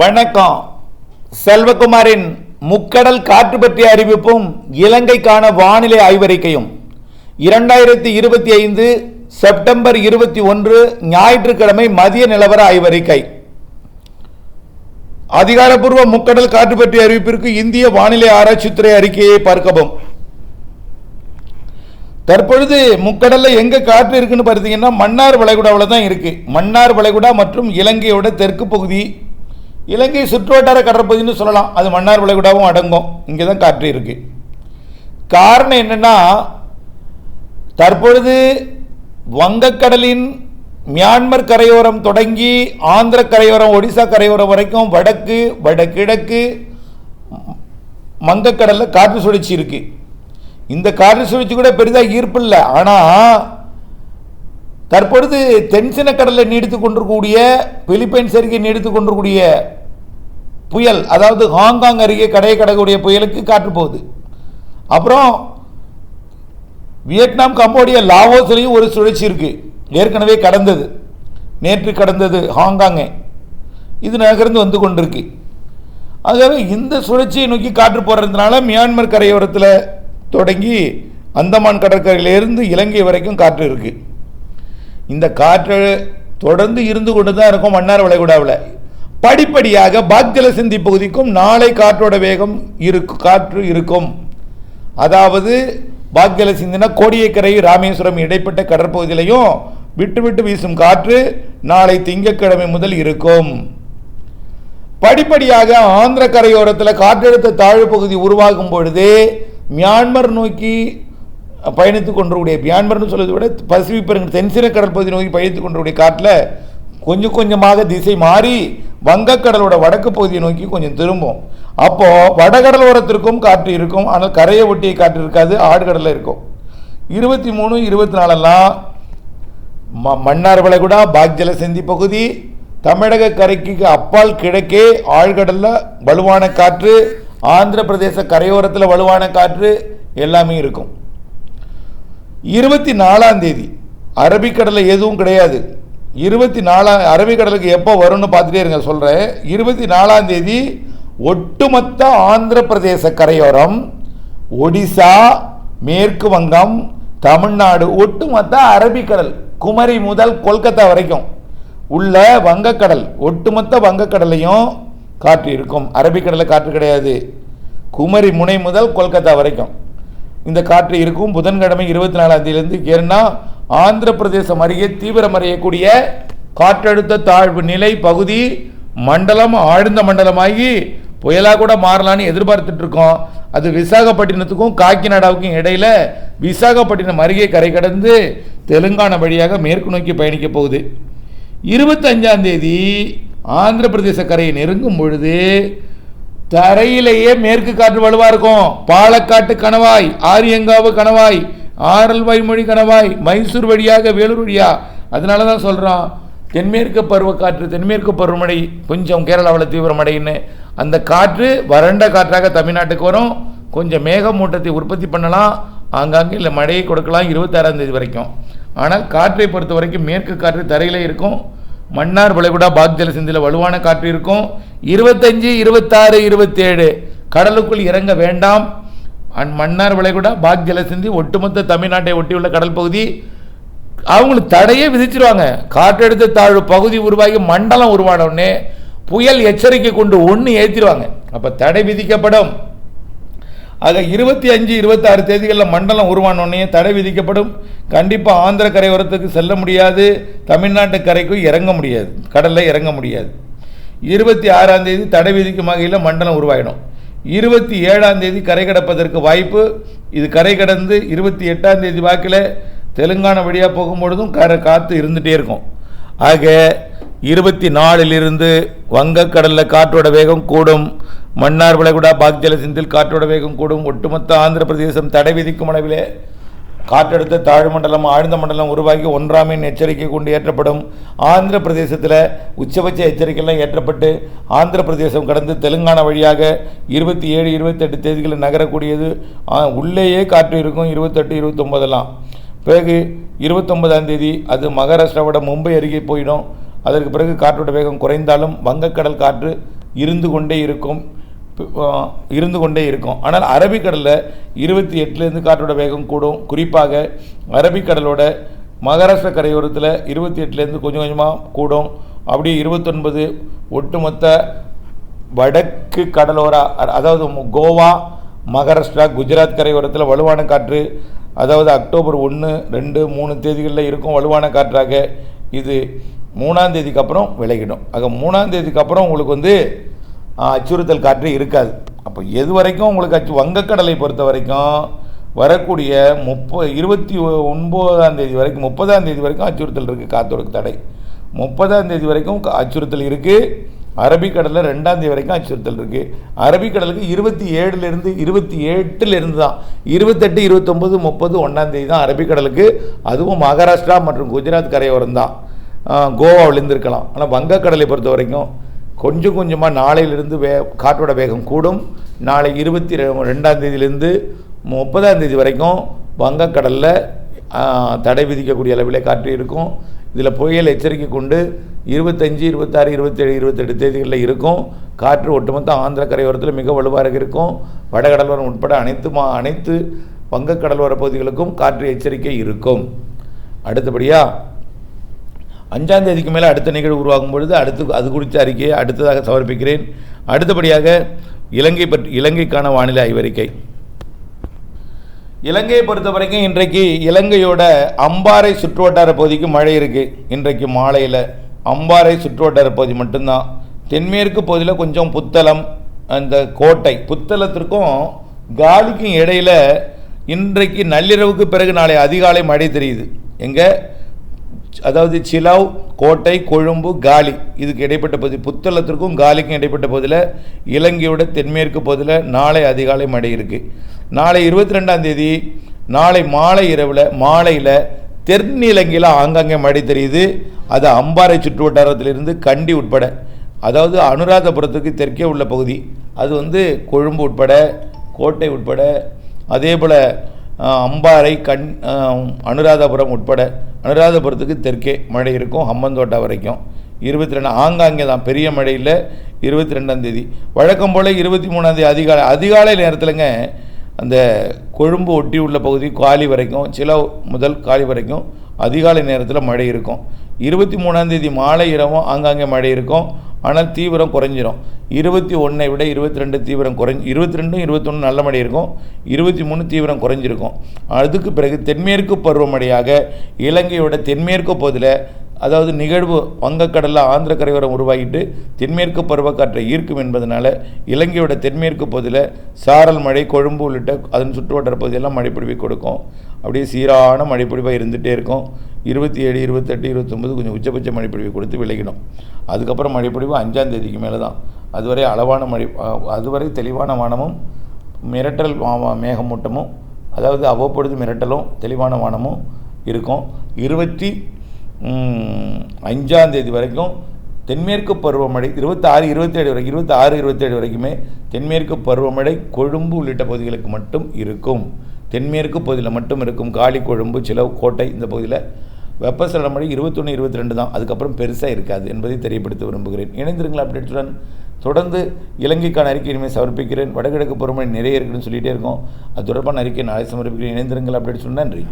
வணக்கம். செல்வகுமாரின் முக்கடல் காற்று பற்றிய அறிவிப்பும் இலங்கைக்கான வானிலை ஆய்வறிக்கையும். இரண்டாயிரத்தி இருபத்தி ஐந்து செப்டம்பர் இருபத்தி ஒன்று ஞாயிற்றுக்கிழமை மதிய நிலவர ஆய்வறிக்கை. அதிகாரப்பூர்வ முக்கடல் காற்று பற்றிய அறிவிப்பிற்கு இந்திய வானிலை ஆராய்ச்சித்துறை அறிக்கையை பார்க்கவும். தற்பொழுது முக்கடல்ல எங்க காற்று இருக்குன்னு பார்த்தீங்கன்னா மன்னார் வளைகுடாவில் தான் இருக்கு. மன்னார் வளைகுடா மற்றும் இலங்கையோட தெற்கு பகுதி இலங்கை சுற்றுவட்டார கடற்பகுதின்னு சொல்லலாம். அது மன்னார் வளைகுடாவும் அடங்கும். இங்கே தான் காற்று இருக்குது காரணம் என்னென்னா தற்பொழுது வங்கக்கடலின் மியான்மர் கரையோரம் தொடங்கி ஆந்திர கரையோரம் ஒடிசா கரையோரம் வரைக்கும் வடக்கு வடகிழக்கு வங்கக்கடலில் காற்று சுழற்சி இருக்குது இந்த காற்று சுழற்சி கூட பெரிதாக ஈர்ப்பு இல்லை. ஆனால் தற்பொழுது தென்சின கடலில் நீடித்து கொண்டிருக்கக்கூடிய பிலிப்பைன்ஸ் அருகே நீடித்து கொண்டிருக்கக்கூடிய புயல் அதாவது ஹாங்காங் அருகே கடையை கடக்கக்கூடிய புயலுக்கு காற்று போகுது. அப்புறம் வியட்நாம் கம்போடியா லாவோஸ்லேயும் ஒரு சுழற்சி இருக்குது ஏற்கனவே கடந்தது. நேற்று கடந்தது ஹாங்காங்கை. இது நகர்ந்து வந்து கொண்டிருக்கு. ஆகவே இந்த சுழற்சியை நோக்கி காற்று போடுறதுனால மியான்மர் கரையோரத்தில் தொடங்கி அந்தமான் கடற்கரையிலிருந்து இலங்கை வரைக்கும் காற்று இருக்குது இந்த காற்று தொடர்ந்து இருந்து கொண்டு தான் இருக்கும் மன்னார் வளைகுடாவில். படிப்படியாக பாக்ஜல சிந்தி பகுதிக்கும் நாளை காற்றோட வேகம் இருக்கு காற்று இருக்கும். அதாவது பாக்ஜல சிந்தினா கோடியக்கரை ராமேஸ்வரம் இடைப்பட்ட கடற்பகுதியிலையும் விட்டு விட்டு வீசும் காற்று நாளை திங்கட்கிழமை முதல் இருக்கும். படிப்படியாக ஆந்திர கரையோரத்தில் காற்றழுத்த தாழ்வு பகுதி உருவாகும் பொழுது மியான்மர் நோக்கி பயணித்து கொண்டிருக்கூடிய மியான்மர்னு சொல்வதை விட பசிபிக் பெருங்கடல் தென்சின கடற்பகுதி நோக்கி பயணித்து கொண்டிருக்கூடிய காற்றில் கொஞ்சம் கொஞ்சமாக திசை மாறி வங்கக்கடலோட வடக்கு பகுதியை நோக்கி கொஞ்சம் திரும்பும். அப்போது வடகடலோரத்திற்கும் காற்று இருக்கும். ஆனால் கரையை ஒட்டிய காற்று இருக்காது. ஆடுகடலில் இருக்கும். இருபத்தி மூணு இருபத்தி நாலெல்லாம் ம- மன்னார் வளைகுடா பாக்ஜல செந்தி பகுதி. தமிழக கரைக்கு அப்பால் கிழக்கே ஆழ்கடலில் வலுவான காற்று. ஆந்திர பிரதேச கரையோரத்தில் வலுவான காற்று எல்லாமே இருக்கும். இருபத்தி நாலாம் தேதி அரபிக்கடலில் எதுவும் கிடையாது. இருபத்தி நாலாம் அரபிக்கடலுக்கு எப்போ வரும்னு பார்த்துட்டே இருங்க சொல்கிறேன் இருபத்தி நாலாம் தேதி ஒட்டுமொத்த ஆந்திர பிரதேச கரையோரம் ஒடிசா மேற்கு வங்கம் தமிழ்நாடு ஒட்டுமொத்த அரபிக்கடல் குமரி முதல் கொல்கத்தா வரைக்கும் உள்ள வங்கக்கடல் ஒட்டுமொத்த வங்கக்கடலையும் காற்று இருக்கும் அரபிக்கடலில் காற்று கிடையாது. குமரி முனை முதல் கொல்கத்தா வரைக்கும். இந்த காற்று இருக்கும். புதன்கிழமை இருபத்தி நாலாம் தேதியிலிருந்து ஏன்னா ஆந்திர பிரதேசம் அருகே தீவிரம் அடையக்கூடிய காற்றழுத்த தாழ்வு நிலை பகுதி மண்டலம் ஆழ்ந்த மண்டலமாகி புயலாக கூட மாறலான்னு எதிர்பார்த்துட்டு இருக்கோம். அது விசாகப்பட்டினத்துக்கும் காக்கிநாடாவுக்கும் இடையில விசாகப்பட்டினம் அருகே கரை கடந்து தெலுங்கானா வழியாக மேற்கு நோக்கி பயணிக்க போகுது. இருபத்தஞ்சாம் தேதி ஆந்திர பிரதேச கரையை நெருங்கும் பொழுது தரையிலேயே மேற்கு காற்று வலுவா இருக்கும். பாலக்காட்டு கணவாய் ஆரியங்காவு கணவாய் ஆரல் வாய்மொழி கணவாய் மைசூர் வழியாக வேலூர் வழியா. அதனால தான் சொல்கிறோம் தென்மேற்கு பருவக்காற்று தென்மேற்கு பருவமழை கொஞ்சம் கேரளாவில் தீவிரமடைன்னு அந்த காற்று வறண்ட காற்றாக தமிழ்நாட்டுக்கு வரும். கொஞ்சம் மேகமூட்டத்தை உற்பத்தி பண்ணலாம். ஆங்காங்கே இல்லை மழையை கொடுக்கலாம் இருபத்தாறாம் தேதி வரைக்கும். ஆனால் காற்றை பொறுத்த வரைக்கும் மேற்கு காற்று தரையிலே இருக்கும். மன்னார் வளைகுடா பாக்ஜல ஜலசந்தியில் வலுவான காற்று இருக்கும். இருபத்தஞ்சு இருபத்தாறு இருபத்தேழு. கடலுக்குள் இறங்க வேண்டாம். அண்ட் மன்னார் வளைகுடா பாக்ஜல சிந்தி ஒட்டுமொத்த தமிழ்நாட்டை ஒட்டியுள்ள கடல் பகுதி. அவங்களுக்கு தடையே விதிச்சிருவாங்க. காற்றழுத்த தாழ்வு பகுதி உருவாகி மண்டலம் உருவான உடனே புயல் எச்சரிக்கை கொண்டு ஒன்று ஏற்றிடுவாங்க அப்போ தடை விதிக்கப்படும். ஆக இருபத்தி அஞ்சு இருபத்தாறு தேதிகளில் மண்டலம் உருவான உடனே தடை விதிக்கப்படும். கண்டிப்பாக ஆந்திர கரையோரத்துக்கு செல்ல முடியாது. தமிழ்நாட்டு கரைக்கும் இறங்க முடியாது. கடலில் இறங்க முடியாது. இருபத்தி ஆறாம் தேதி தடை விதிக்கும் வகையில் மண்டலம் உருவாயிடும். இருபத்தி ஏழாம் தேதி கரை கடப்பதற்கு வாய்ப்பு. இது கரை கடந்து இருபத்தி எட்டாம் தேதி வாக்கில் தெலுங்கானா வழியாக போகும்பொழுதும் கரை காற்று இருந்துகிட்டே இருக்கும். ஆக இருபத்தி நாலிலிருந்து வங்கக்கடலில் காற்றோட வேகம் கூடும். மன்னார் வளைகுடா பாக்ஜல சிந்தில் காற்றோட வேகம் கூடும். ஒட்டுமொத்த ஆந்திர பிரதேசம் தடை விதிக்கும் அளவிலே காற்றழுத்த தாழ்மண்டலம் ஆழ்ந்த மண்டலம் உருவாகி ஒன்றாம் எண் எச்சரிக்கை கொண்டு ஏற்றப்படும். ஆந்திர பிரதேசத்தில் உச்சபட்ச எச்சரிக்கைலாம் ஏற்றப்பட்டு ஆந்திர பிரதேசம் கடந்து தெலுங்கானா வழியாக இருபத்தி ஏழு இருபத்தெட்டு தேதிகளில் நகரக்கூடியது. உள்ளேயே காற்று இருக்கும். இருபத்தெட்டு இருபத்தொம்பதெல்லாம் பிறகு இருபத்தொன்பதாம் தேதி அது மகாராஷ்டிராவோட மும்பை அருகே போயிடும். அதற்கு பிறகு காற்றோட வேகம் குறைந்தாலும் வங்கக்கடல் காற்று இருந்து கொண்டே இருக்கும். இருந்து கொண்டே இருக்கும். ஆனால் அரபிக்கடலில் இருபத்தி எட்டுலேருந்து காற்றோட வேகம் கூடும். குறிப்பாக அரபிக்கடலோட மகாராஷ்டிர கரையோரத்தில் இருபத்தி எட்டுலேருந்து கொஞ்சம் கொஞ்சமாக கூடும். அப்படியே இருபத்தொன்பது ஒட்டுமொத்த வடக்கு கடலோர அதாவது கோவா மகாராஷ்டிரா குஜராத் கரையோரத்தில் வலுவான காற்று அதாவது அக்டோபர் ஒன்று ரெண்டு மூணு தேதிகளில் இருக்கும் வலுவான காற்றாக இது மூணாம் தேதிக்கு அப்புறம் விலகிடும். ஆக மூணாம் தேதிக்கு அப்புறம் உங்களுக்கு வந்து அச்சுறுத்தல் காற்று இருக்காது. அப்போ எது வரைக்கும் உங்களுக்கு அச்சு வங்கக்கடலை பொறுத்த வரைக்கும் வரக்கூடிய முப்ப இருபத்தி ஒன்பதாம் தேதி வரைக்கும் முப்பதாம் தேதி வரைக்கும் அச்சுறுத்தல் இருக்குது காத்தோட தடை. முப்பதாம் தேதி வரைக்கும் அச்சுறுத்தல் இருக்குது அரபிக்கடலில் ரெண்டாம் தேதி வரைக்கும் அச்சுறுத்தல் இருக்குது அரபிக்கடலுக்கு இருபத்தி ஏழுலேருந்து இருபத்தி எட்டுலேருந்து தான் இருபத்தெட்டு இருபத்தொம்பது முப்பது ஒன்றாம் தேதி தான் அரபிக்கடலுக்கு. அதுவும் மகாராஷ்டிரா மற்றும் குஜராத் கரையோரம் தான் கோவாவிலேருந்து இருக்கலாம். ஆனால் வங்கக்கடலை பொறுத்த வரைக்கும் கொஞ்சம் கொஞ்சமாக நாளையிலிருந்து வே காற்றோட வேகம் கூடும். நாளை இருபத்தி ரெ- ரெண்டாம் தேதியிலேருந்து முப்பதாம் தேதி வரைக்கும் வங்கக்கடலில் தடை விதிக்கக்கூடிய அளவில் காற்று இருக்கும். இதில் புயல் எச்சரிக்கை கொண்டு இருபத்தஞ்சி இருபத்தாறு இருபத்தேழு இருபத்தெட்டு தேதிகளில் இருக்கும். காற்று ஒட்டுமொத்த ஆந்திர கரையோரத்தில் மிக வலுவாக இருக்கும். வடகடலோரம் உட்பட அனைத்து மா அனைத்து வங்கக்கடலோர பகுதிகளுக்கும் காற்று எச்சரிக்கை இருக்கும். அடுத்தபடியாக அஞ்சாம் தேதிக்கு மேலே அடுத்த நிகழ்வு உருவாகும் பொழுது அடுத்து அது குறித்த அறிக்கையை அடுத்ததாக சமர்ப்பிக்கிறேன். அடுத்தபடியாக இலங்கை பற்றி இலங்கைக்கான வானிலை ஆய்வறிக்கை. இலங்கையை பொறுத்த வரைக்கும் இன்றைக்கு இலங்கையோட அம்பாறை சுற்றுவட்டார பகுதிக்கு மழை இருக்குது இன்றைக்கு மாலையில் அம்பாறை சுற்றுவட்டார பகுதி மட்டும்தான். தென்மேற்கு பகுதியில் கொஞ்சம் புத்தளம் அந்த கோட்டை புத்தளத்திற்கும் காலிக்கும் இடையில இன்றைக்கு நள்ளிரவுக்கு பிறகு நாளை அதிகாலை மழை தெரியுது. எங்கே? அதாவது சிலாவ் கோட்டை கொழும்பு காலி. இதுக்கு இடைப்பட்ட பகுதி. புத்தளத்திற்கும் காலிக்கும் இடைப்பட்ட பகுதியில் இலங்கையோட தென்மேற்கு பகுதியில் நாளை அதிகாலை மழை இருக்குது நாளை இருபத்தி ரெண்டாம் தேதி நாளை மாலை இரவில் மாலையில் தென்னிலங்கையில் ஆங்காங்கே மழை தெரியுது. அது அம்பாறை சுற்று வட்டாரத்திலிருந்து கண்டி உட்பட. அதாவது அனுராதபுரத்துக்கு தெற்கே உள்ள பகுதி. அது வந்து கொழும்பு உட்பட கோட்டை உட்பட அதே போல் அம்பாறை கண் அனுராதபுரம் உட்பட அனுராதபுரத்துக்கு தெற்கே மழை இருக்கும் ஹம்மந்தோட்டா வரைக்கும். இருபத்தி ரெண்டு ஆங்காங்கே தான் பெரிய மழையில் இருபத்தி ரெண்டாம் தேதி. வழக்கம் போல் இருபத்தி மூணாந்தேதி அதிகாலை அதிகாலை நேரத்தில்ங்க அந்த கொழும்பு ஒட்டி உள்ள பகுதி காலி வரைக்கும் சில முதல் காலி வரைக்கும் அதிகாலை நேரத்தில் மழை இருக்கும். இருபத்தி மூணாந்தேதி மாலை இரவும் ஆங்காங்கே மழை இருக்கும். ஆனால் தீவிரம் குறைஞ்சிரும். இருபத்தி ஒன்றை விட இருபத்தி ரெண்டு தீவிரம் குறைஞ்சி இருபத்தி ரெண்டும் இருபத்தொன்று நல்ல மழை இருக்கும். இருபத்தி மூணு தீவிரம் குறைஞ்சிருக்கும். அதுக்கு பிறகு தென்மேற்கு பருவமழையாக இலங்கையோட தென்மேற்கு பகுதியில் அதாவது நிகழ்வு வங்கக்கடலில் ஆந்திர கரையோரம் உருவாகிட்டு தென்மேற்கு பருவக்காற்றை ஈர்க்கும் என்பதனால இலங்கையோட தென்மேற்கு பகுதியில் சாரல் மழை கொழும்பு உள்ளிட்ட அதன் சுற்றுவட்டார பகுதியெல்லாம் மழைப்பிடிவை கொடுக்கும். அப்படியே சீரான மழைப்பொழிவாக இருந்துகிட்டே இருக்கும். இருபத்தி ஏழு இருபத்தெட்டு இருபத்தொம்பது கொஞ்சம் உச்சபட்ச மழைப்பிடிவை கொடுத்து விளையிடும் அதுக்கப்புறம் மழைப்பொழிவு அஞ்சாம் தேதிக்கு மேலே தான் அதுவரை அளவான மழை அதுவரை தெளிவான வானமும் மிரட்டல் மேகமூட்டமும் அதாவது அவ்வப்பொழுது மிரட்டலும் தெளிவான வானமும் இருக்கும். இருபத்தி அஞ்சாந்தேதி அஞ்சாம் தேதி வரைக்கும் தென்மேற்கு பருவமழை இருபத்தாறு இருபத்தேழு வரைக்கும் இருபத்தாறு இருபத்தேழு வரைக்குமே தென்மேற்கு பருவமழை கொழும்பு உள்ளிட்ட பகுதிகளுக்கு மட்டும் இருக்கும். தென்மேற்கு பகுதியில் மட்டும் இருக்கும். காலி கொழும்பு சிலவு கோட்டை இந்த பகுதியில் வெப்பசலன மழை இருபத்தொன்று இருபத்தி ரெண்டு தான். அதுக்கப்புறம் பெருசாக இருக்காது என்பதை தெரியப்படுத்த விரும்புகிறேன். இணைந்திருங்களா அப்டேட்டுடன் தொடர்ந்து இலங்கைக்கான அறிக்கை இனிமேல் சமர்ப்பிக்கிறேன். வடகிழக்கு பருவமழை நிறைய இருக்குன்னு சொல்லிகிட்டே இருக்கோம். அது தொடர்பான அறிக்கை நாளை சமர்ப்பிக்கிறேன். இணைந்திருங்கள் அப்டேட் நன்றி.